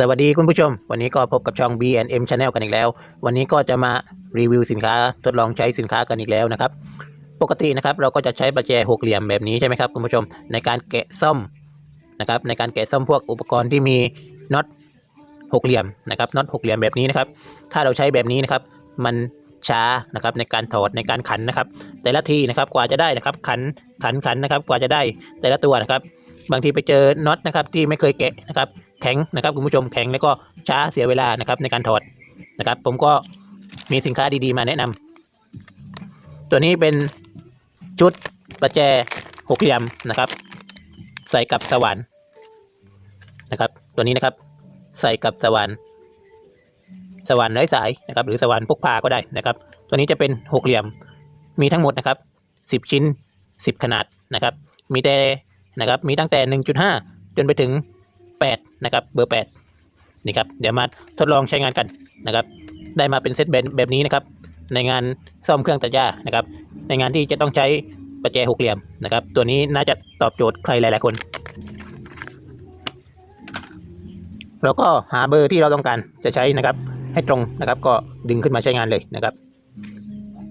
สวัสดีคุณผู้ชม วันนี้ก็พบกับช่อง B&M Channel กันอีกแล้ว วันนี้ก็จะมารีวิวสินค้าทดลองใช้สินค้ากันอีกแล้วนะครับ ปกตินะครับเราก็จะใช้ประแจหกเหลี่ยมแบบนี้ใช่ไหมครับคุณผู้ชมในการแกะซ่อมนะครับในการแกะซ่อมพวกอุปกรณ์ที่มีน็อตหกเหลี่ยมนะครับน็อตหกเหลี่ยมแบบนี้นะครับ ถ้าเราใช้แบบนี้นะครับ มันช้านะครับในการถอดในการขันนะครับ แต่ละทีนะครับกว่าจะได้นะครับ ขันขันขันนะครับ กว่าจะได้แต่ละตัวนะครับ บางทีไปเจอน็อตนะครับที่ไม่เคยแกะนะครับแข็งนะครับคุณผู้ชมแข็งแล้วก็ช้าเสียเวลานะครับในการถอดนะครับ ผมก็มีสินค้าดีๆมาแนะนำตัวนี้เป็นชุดประแจหกเหลี่ยมนะครับ ใส่กับสว่านนะครับ ตัวนี้นะครับใส่กับสว่านสว่านไร้สายนะครับ หรือสว่านพกพาก็ได้นะครับ ตัวนี้จะเป็นหกเหลี่ยมมีทั้งหมดนะครับสิบชิ้นสิบขนาดนะครับ มีแต่ นะครับมีตั้งแต่หนึ่งจุดห้าจนไปถึง 8 นะครับเบอร์ 8 นี่ครับเดี๋ยวมาทดลองใช้งานกันนะครับได้มาเป็นเซตแบบแบบนี้นะครับในงานซ่อมเครื่องตัดหญ้านะครับในงานที่จะต้องใช้ประแจหกเหลี่ยมนะครับ ตัวนี้น่าจะตอบโจทย์ใครหลาย ๆ คน แล้วก็หาเบอร์ที่เราต้องการจะใช้นะครับ ให้ตรงนะครับก็ดึงขึ้นมาใช้งานเลยนะครับ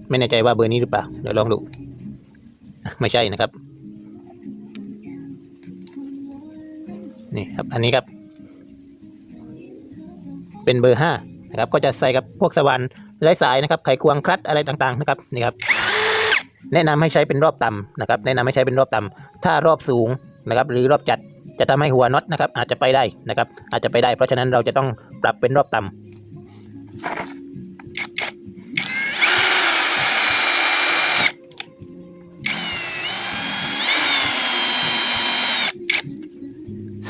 ไม่แน่ใจว่าเบอร์นี้หรือเปล่าเดี๋ยวลองดู ไม่ใช่นะครับ นี่ครับอันนี้ครับ เป็นเบอร์ห้านะครับ ก็จะใส่กับพวกสว่านไร้สายนะครับไขควงคลัตอะไรต่างๆนะครับนี่ครับ แนะนำให้ใช้เป็นรอบต่ำนะครับ แนะนำให้ใช้เป็นรอบต่ำถ้ารอบสูงนะครับ หรือรอบจัดจะทำให้หัวน็อตนะครับ อาจจะไปได้นะครับ อาจจะไปได้เพราะฉะนั้นเราจะต้องปรับเป็นรอบต่ำ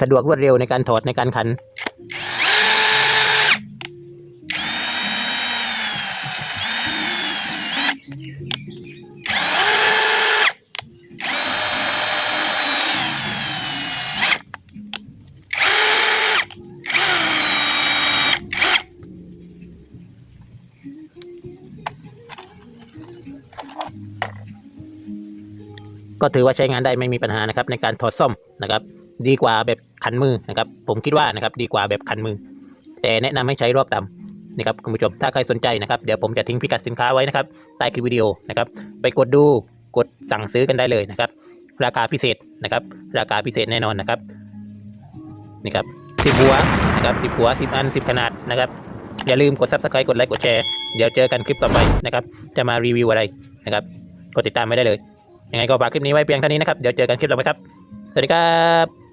สะดวกรวดเร็วในการถอดในการขัน ก็ถือว่าใช้งานได้ไม่มีปัญหานะครับในการถอดซ่อมนะครับ ดีกว่าแบบขันมือนะครับ ผมคิดว่านะครับดีกว่าแบบขันมือ แต่แนะนำให้ใช้รอบต่ำนี่ครับคุณผู้ชมถ้าใครสนใจนะครับเดี๋ยวผมจะทิ้งพิกัดสินค้าไว้นะครับใต้คลิปวิดีโอนะครับไปกดดูกดสั่งซื้อกันได้เลยนะครับ ราคาพิเศษนะครับ ราคาพิเศษแน่นอนนะครับนี่ครับสิบหัวนะครับสิบหัวสิบอันสิบขนาดนะครับอย่าลืมกด subscribe กดไลค์กดแชร์เดี๋ยวเจอกันคลิปต่อไปนะครับ จะมารีวิวอะไรนะครับกดติดตามไว้ได้เลยยังไงก็ฝากคลิปนี้ไว้เพียงเท่านี้นะครับ เดี๋ยวเจอกันคลิปต่อไปครับ สวัสดีครับ